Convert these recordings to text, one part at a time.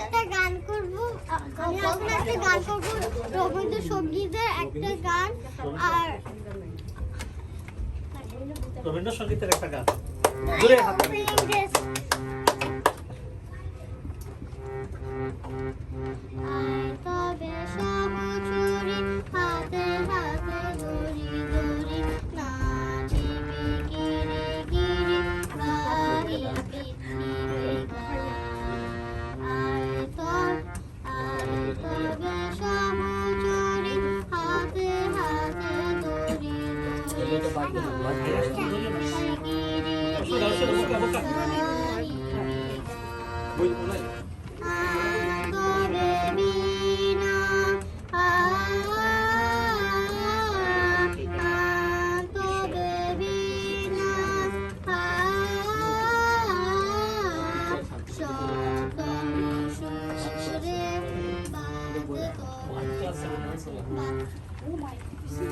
একটা গান করব। আমি এখন একটা গান করব রবীন্দ্রসঙ্গীতের একটা গান, আর রবীন্দ্রসঙ্গীতের একটা গান। দূরে হাতে Oh my.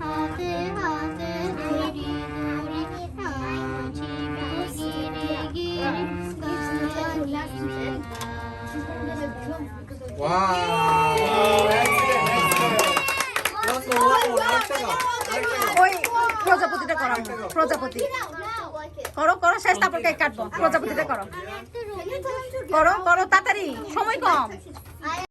হাতে হাতে ধরি ধরি নাচি গিরি গিরি প্রজাপতিটা করো। প্রজাপতি করো করো শেষ তারপর কেক কাটবো প্রজাপতিটা করো করো করো তাড়াতাড়ি সময় কম।